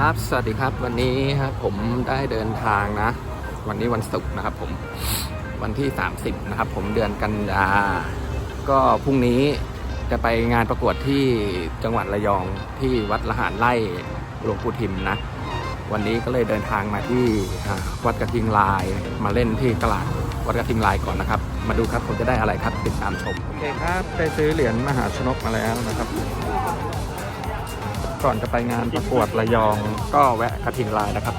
ครับ สวัสดีครับวันนี้ครับผมได้เดินทางนะ วันนี้วันศุกร์นะครับผมวันที่ 30 นะครับ ผมเดือนกันยา ก็พรุ่งนี้จะไปงานประกวดที่จังหวัดระยองที่วัดละหารไร่หลวงปู่ทิมนะ วันนี้ก็เลยเดินทางมาที่วัดกระทิงลายมาเล่นที่ตลาดวัดกระทิงลายก่อนนะครับ มาดูครับผมจะได้อะไรครับติดตามชมโอเคครับได้ซื้อเหรียญมหาชนกมาแล้วนะครับ ก่อนจะไปงานประกวดระยองก็แวะกระทิงลายนะครับ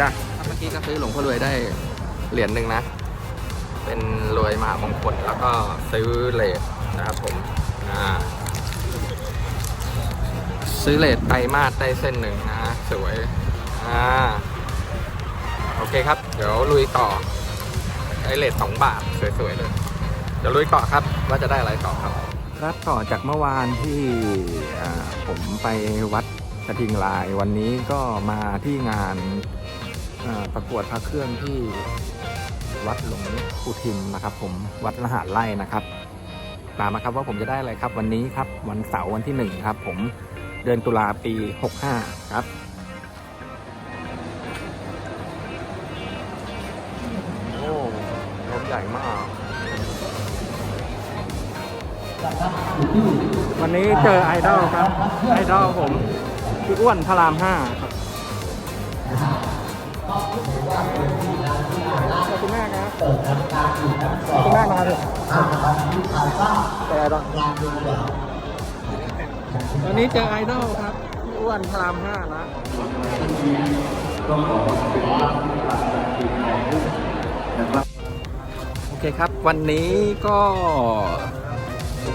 จ้ะเมื่อกี้ก็ซื้อหลวงพ่อรวยได้เหรียญหนึ่งนะ เป็นรวยมหามงคลแล้วก็ซื้อเลทนะครับผมอ่าซื้อเลทไตรมาสได้เส้นหนึ่งนะสวยอ่าโอเคครับ เดี๋ยวลุยต่อได้เลทสองบาทสวยๆเลยเดี๋ยวลุยต่อครับว่าจะได้อะไรต่อครับ รับต่อจากเมื่อวานที่ผมไปวัดกระทิงลาย วันนี้ก็มาที่งานประกวดพระเครื่องที่วัดหลวงปู่ทิมนะครับ ผมวัดละหาไร่นะครับตามมาครับว่าผมจะได้อะไรครับ วันนี้ครับวันเสาร์วันที่หนึ่งครับ ผมเดือนตุลาปี65ครับโอ้รถใหญ่มาก วันนี้เจอไอดอลครับ ไอดอลผมพี่อ้วนพระรามห้าครับขอบคุณมากครับขอบคุณมากนะครับเจอไอดอลวันนี้เจอไอดอลครับพี่อ้วนพระรามห้านะโอเคครับ วันนี้ก็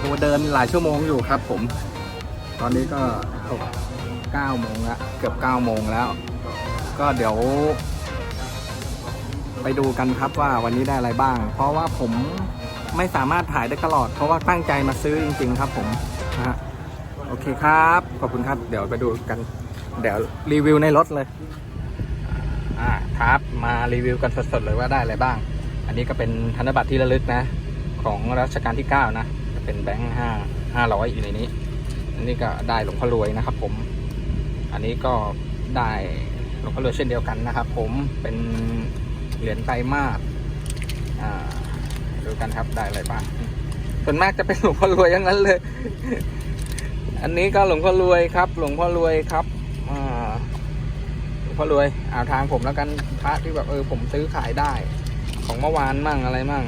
อ้โหเดินหลายชั่วโมงอยู่ครับผม ตอนนี้ก็9โมงละเกือบ9โมงแล้ว ก็เดี๋ยว ไปดูกันครับว่าวันนี้ได้อะไรบ้าง เพราะว่าผมไม่สามารถถ่ายได้ตลอด เพราะว่าตั้งใจมาซื้อจริง ๆ ครับผมนะฮะโอเคครับ ขอบคุณครับ เดี๋ยวไปดูกัน เดี๋ยวรีวิวในรถเลย อ่าครับมารีวิวกันสดๆเลยว่าได้อะไรบ้าง อันนี้ก็เป็นธนบัตรที่ระลึกนะ ของรัชกาลที่ 9 นะจะ เป็นแบงค์ห้าห้าร้อยอยู่ในนี้ อันนี้ก็ได้หลวงพ่อรวยนะครับ ผม อันนี้ก็ได้หลวงพ่อรวยเช่นเดียวกันนะครับ ผมเป็นเหรียญไตรมาสอ่าดูกันครับได้อะไรบ้างส่วนมากจะเป็นหลวงพ่อรวยทั้งนั้นเลย อันนี้ก็หลวงพ่อรวยครับ หลวงพ่อรวยครับอ่าหลวงพ่อรวยเอาทางผมแล้วกันพระที่แบบเออผมซื้อขายได้ ของเมื่อวานมั่งอะไรมั่ง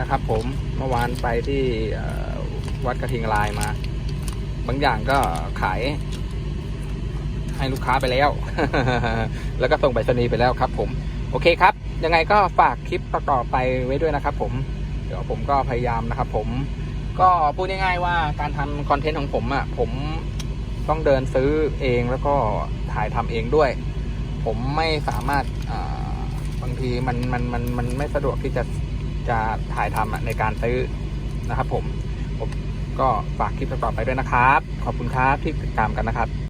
นะครับ ผมเมื่อวานไปที่วัดกระทิงลายมา บางอย่างก็ขาย ให้ลูกค้าไปแล้ว แล้วก็ส่งไปรษณีย์ไปแล้วครับ ผม โอเคครับ ยังไงก็ฝากคลิปต่อไปไว้ด้วยนะครับ ผม เดี๋ยวผมก็พยายามนะครับ ผม ก็พูดง่ายๆว่าการทำคอนเทนต์ของผมอะ ผมต้องเดินซื้อเองแล้วก็ถ่ายทำเองด้วย ผมไม่สามารถบางทีมันมันมันมันไม่สะดวกที่จะ จะถ่ายทำในการซื้อนะครับผมผมก็ฝากคลิปต่อไปด้วยนะครับ ขอบคุณครับที่ติดตามกันนะครับ